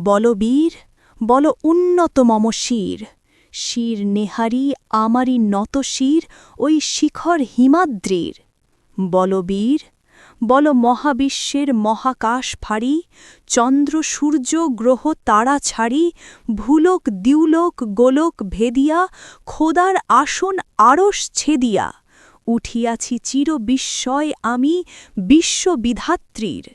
বলবীর বল উন্নত মম শির। শির নেহারি আমারই নত শির, ওই শিখর হিমাদ্রির। বলবীর বল মহাবিশ্বের মহাকাশ ফাড়ি, চন্দ্র সূর্য গ্রহ তারা ছাড়ি, ভুলোক দিউলোক গোলোক ভেদিয়া, খোদার আসন আড়স ছেদিয়া। উঠিয়াছি চির বিস্ময় আমি বিশ্ববিধাত্রীর।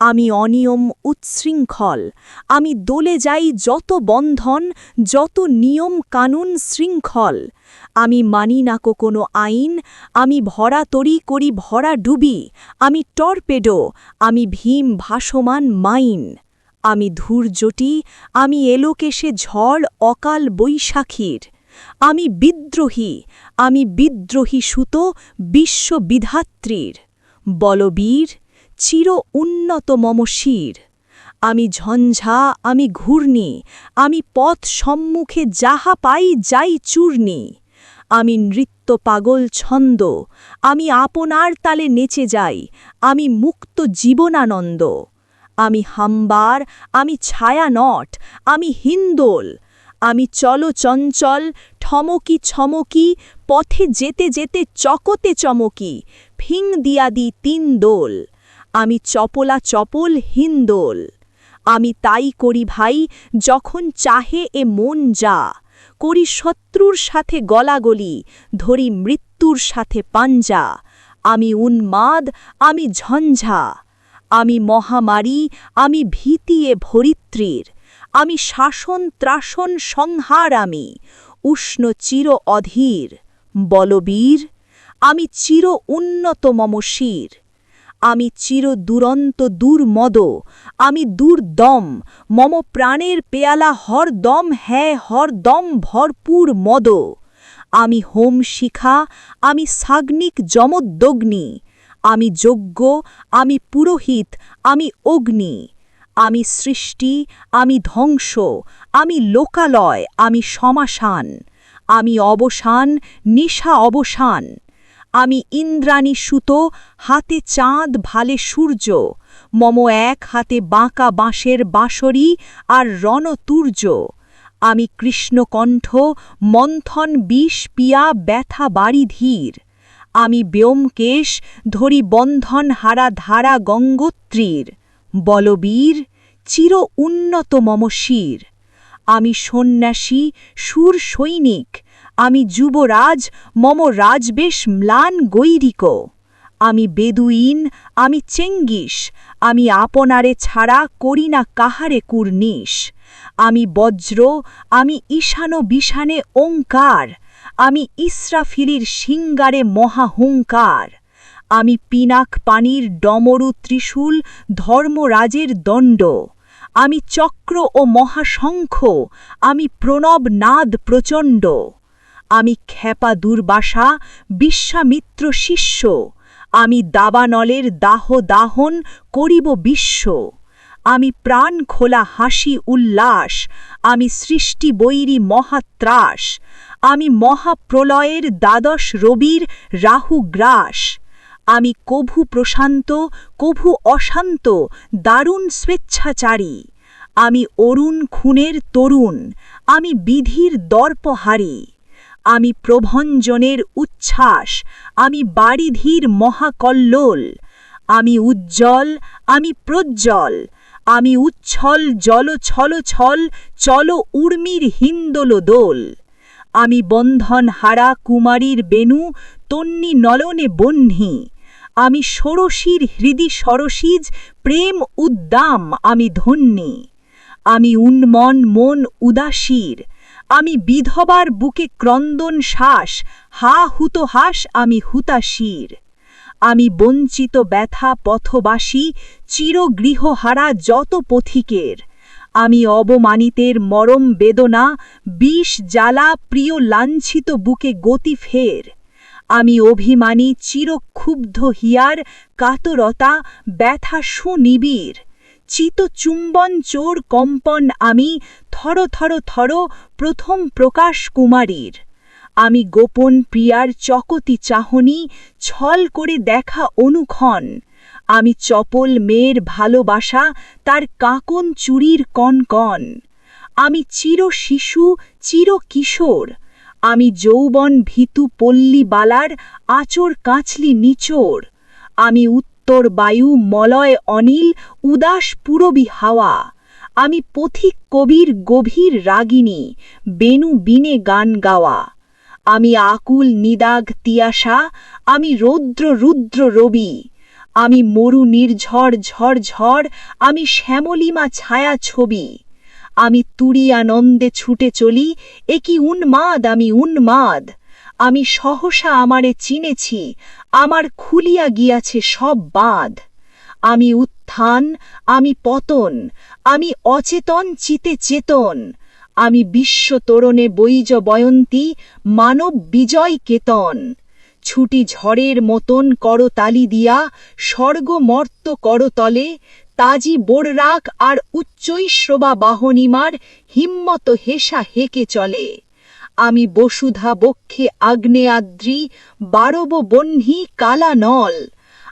আমি অনিয়ম উচ্ছৃঙ্খল। আমি দোলে যাই যত বন্ধন, যত নিয়ম কানুন শৃঙ্খল। আমি মানি নাকো কোনো আইন, আমি ভরা তরি করি ভরা ডুবি। আমি টর্পেডো, আমি ভীম ভাসমান মাইন। আমি ধূর্যটি আমি এলোকেশে ঝড় অকাল বৈশাখীর। আমি বিদ্রোহী আমি বিদ্রোহী সুত বিশ্ববিধাত্রীর বলবীর চির উন্নত মম শির। আমি ঝঞ্ঝা, আমি ঘূর্ণি, আমি পথ সম্মুখে যাহা পাই যাই চূর্ণি। আমি নৃত্য পাগল ছন্দ, আমি আপনার তালে নেচে যাই, আমি মুক্ত জীবনানন্দ। আমি হাম্বার, আমি ছায়ানট, আমি হিন্দোল। আমি চলো চঞ্চল, ঠমকি ছমকি, পথে যেতে যেতে চকতে চমকি, ফিং দিয়া দি তিন দোল। আমি চপলা চপল হিন্দোল। আমি তাই করি ভাই, যখন চাহে এ মন যা। করি শত্রুর সাথে গলাগলি, ধরি মৃত্যুর সাথে পাঞ্জা। আমি উন্মাদ, আমি ঝঞ্ঝা। আমি মহামারী, আমি ভীতিয়ে ভরিত্রীর। আমি শাসন ত্রাসন সংহার আমি, উষ্ণ চির অধীর। বলবীর, আমি চির উন্নত মম শির আমি চির দুরন্ত দুর্মদ, আমি দুর্দম, মম প্রাণের পেয়ালা হরদম হ্যাঁ হরদম ভরপুর মদ। আমি হোম শিখা, আমি সাগ্নিক যমোদ্যোগ্নি, আমি যজ্ঞ, আমি পুরোহিত, আমি অগ্নি। আমি সৃষ্টি, আমি ধ্বংস, আমি লোকালয়, আমি সমাসান। আমি অবসান, নিশা অবসান। আমি ইন্দ্রাণী সুতো, হাতে চাঁদ ভালে সূর্য। মম এক হাতে বাঁকা বাঁশের বাঁশরি আর রণতুর্য। আমি কৃষ্ণকণ্ঠ, মন্থন বিষ পিয়া ব্যথা বাড়ি ধীর। আমি ব্যোমকেশ, ধরি বন্ধন হারা ধারা গঙ্গোত্রীর। বলবীর, চির উন্নত মম শির। আমি সন্ন্যাসী, সুর সৈনিক। আমি যুবরাজ, মম রাজবেশ ম্লান গৈরিক। আমি বেদুইন, আমি চেঙ্গিস। আমি আপনারে ছাড়া করি না কাহারে কুর্নিশ। আমি বজ্র, আমি ঈশানো বিষানে ওঙ্কার। আমি ইসরাফিলির সিঙ্গারে মহাহুঙ্কার। আমি পিনাক পানির ডমরু ত্রিশূল ধর্মরাজের দণ্ড। আমি চক্র ও মহাশঙ্খ। আমি প্রণব নাদ প্রচণ্ড। আমি খ্যাপা দুর্বাসা, বিশ্বামিত্র শিষ্য। আমি দাবানলের দাহ দাহন করিব বিশ্ব। আমি প্রাণ খোলা হাসি উল্লাস, আমি সৃষ্টি বৈরী মহাত্রাস আমি মহাপ্রলয়ের দ্বাদশ রবির রাহু গ্রাস। আমি কভু প্রশান্ত, কভু অশান্ত, দারুণ স্বেচ্ছাচারী। আমি অরুণ খুনের তরুণ, আমি বিধির দর্পহারী। আমি প্রভঞ্জনের উচ্ছ্বাস, আমি বাড়িধীর মহাকল্লোল। আমি উজ্জ্বল, আমি প্রজ্জ্বল। আমি উচ্ছল, জল ছল ছল, চল উর্মির হিন্দোল দোল। আমি বন্ধন হারা কুমারীর বেনু তন্নি নলনে বহ্নি আমি ষোড়শীর হৃদি সরসীজ প্রেম উদ্দাম আমি ধন্যী। আমি উন্মন মন উদাসীর। আমি বিধবার বুকে ক্রন্দন শ্বাস, হা হুতো হাস আমি হুতাশীর আমি বঞ্চিত ব্যথা পথবাসী চিরগৃহহারা যত পথিকের। আমি অবমানিতের মরম বেদনা, বিষ জ্বালা প্রিয় লাঞ্ছিত বুকে গতি ফের। আমি অভিমানী, চিরক্ষুব্ধ হিয়ার, কাতরতা, ব্যথা সুনিবিড়। চিত চুম্বন চোর কম্পন আমি থর থর থর প্রথম প্রকাশ কুমারীর। আমি গোপন প্রিয়ার চকতি চাহনি ছল করে দেখা অনুক্ষণ। আমি চপল মেয়ের ভালোবাসা তার কাকন চুরির কনকন। আমি চির শিশু, চির কিশোর। আমি যৌবন ভীতু পল্লী বালার আচর কাঁচলি নিচোর। আমি উত্তর বায়ু মলয় অনিল, উদাস পুরবী হাওয়া। আমি পথিক কবির গভীর রাগিনী, বেনু বিনে গান গাওয়া। আমি আকুল নিদাগ তিয়াসা, আমি রৌদ্র রুদ্র রবি। আমি মরু নির্ঝর ঝড় ঝড় আমি শ্যামলিমা ছায়া ছবি। আমি তুরিয়ানন্দে ছুটে চলি একই উন্মাদ আমি উন্মাদ। আমি সহসা আমারে চিনেছি, আমার খুলিয়া গিয়াছে সব বাঁধ। আমি উত্থান, আমি পতন, আমি অচেতন চিতে চেতন, আমি বিশ্ব তোরণে বৈজ বয়ন্তী, মানব বিজয় কেতন। ছুটি ঝড়ের মতন করতালি দিয়া স্বর্গমর্ত করতলে তাজি বোড়রাক আর উচ্চৈশ্রবা বাহনিমার হিম্মত হেসা হেকে চলে। আমি বসুধা বক্ষে আগ্নেয়াদ্রি, বারব বহ্নি কালা নল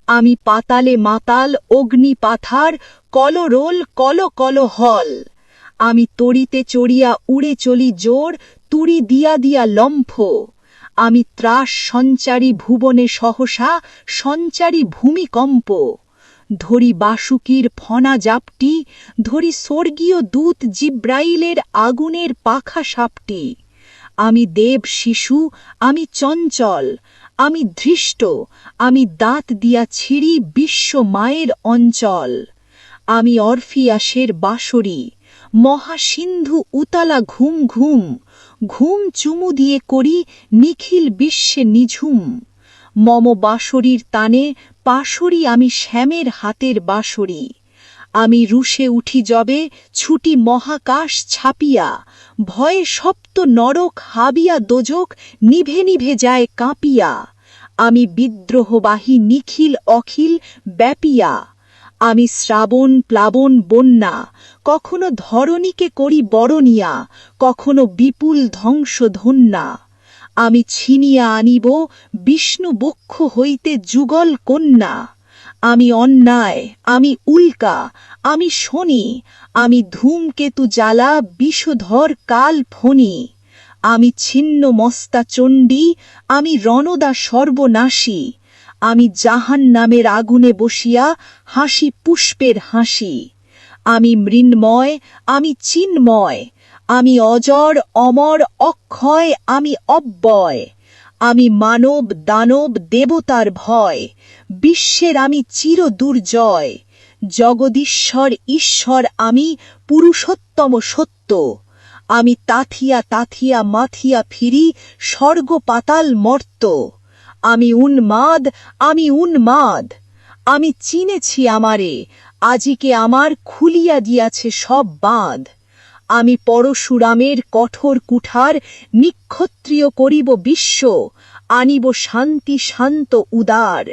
আমি পাতালে মাতাল অগ্নি পাথার, কলরোল কল কল হল। আমি তড়িতে চড়িয়া উড়ে চলি জোর, তুড়ি দিয়া দিয়া লম্ফ। আমি ত্রাস সঞ্চারী ভুবনে সহসা, সঞ্চারী ভূমিকম্প। ধরি বাসুকির ফনা জাপটি, ধরি স্বর্গীয় দূত জিব্রাইলের আগুনের পাখা সাপটি। আমি দেব শিশু, আমি চঞ্চল, আমি ধৃষ্ট, আমি দাঁত দিয়া ছিঁড়ি বিশ্ব মায়ের অঞ্চল। আমি অরফিয়াসের বাঁশরি, মহাসিন্ধু উতালা ঘুম ঘুম ঘুম চুমু দিয়ে করি নিখিল বিশ্বে নিঝুম। মম বাঁশরীর তানে পাশরি আমি শ্যামের হাতের বাঁশরি। আমি রুশে উঠি যবে ছুটি মহাকাশ ছাপিয়া, ভয়ে সপ্ত নরক হাবিয়া দোজক নিভে নিভে যায় কাঁপিয়া। আমি বিদ্রোহবাহী নিখিল অখিল ব্যাপিয়া, আমি শ্রাবণ প্লাবন বন্যা, কখনো ধরণীকে করি বরণিয়া, কখনো বিপুল ধ্বংস ধন্যা আমি ছিনিয়া আনিব বিষ্ণু বক্ষ হইতে যুগল কন্যা। আমি অন্যায়, আমি উল্কা, আমি শনি, আমি ধূমকেতু জ্বালা, বিষধর কাল ফণি। আমি ছিন্ন মস্তা চণ্ডী, আমি রণদা সর্বনাশী। আমি জাহান নামের আগুনে বসিয়া হাসি পুষ্পের হাসি। আমি মৃন্ময়, আমি চিন্ময়, আমি অজর, অমর, অক্ষয়, আমি অব্যয়। আমি মানব, দানব, দেবতার ভয়। বিশ্বের আমি চির দুর্জয় জগদীশ্বর, ঈশ্বর আমি পুরুষোত্তম সত্য। আমি তাথিয়া তাথিয়া, মাথিয়া ফিরি স্বর্গ পাতাল মর্ত। আমি উন্মাদ আমি উন্মাদ। আমি চিনেছি আমারে, আজিকে আমার খুলিয়া দিয়াছে সব বাঁধ। আমি পরশুরামের কঠোর কুঠার নিক্ষত্রিয় করিব বিশ্ব, আনিব শান্তি শান্ত উদার।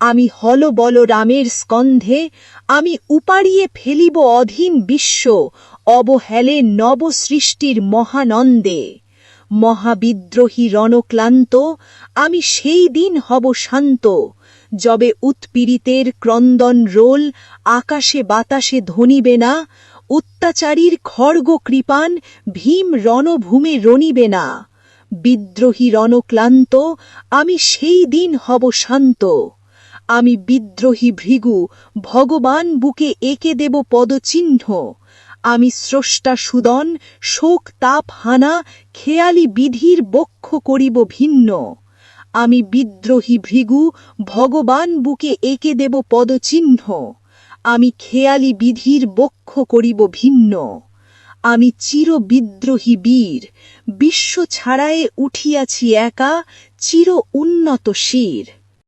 আমি হল বল রামের স্কন্ধে, আমি উপাড়িয়ে ফেলিব অধীন বিশ্ব, অবহেলে নব সৃষ্টির মহানন্দে। মহাবিদ্রোহী রণক্লান্ত, আমি সেই দিন হব শান্ত। যবে উৎপীড়িতের ক্রন্দন রোল, আকাশে বাতাসে ধনিবে না অত্যাচারীর খড়গ কৃপান ভীম রণভূমে রণিবে না। বিদ্রোহী রণক্লান্ত, আমি সেই দিন হব শান্ত। আমি বিদ্রোহী ভৃগু, ভগবান বুকে এঁকে দেব পদচিহ্ন। আমি স্রষ্টা সুদন, শোক তাপ হানা, খেয়ালি বিধির বক্ষ করিব ভিন্ন। আমি বিদ্রোহী ভৃগু, ভগবান বুকে এঁকে দেব পদচিহ্ন। আমি খেয়ালি বিধির বক্ষ করিব ভিন্ন। আমি চির বিদ্রোহী বীর, বিশ্ব ছাড়ায়ে উঠিয়াছি একা, চির উন্নত শির।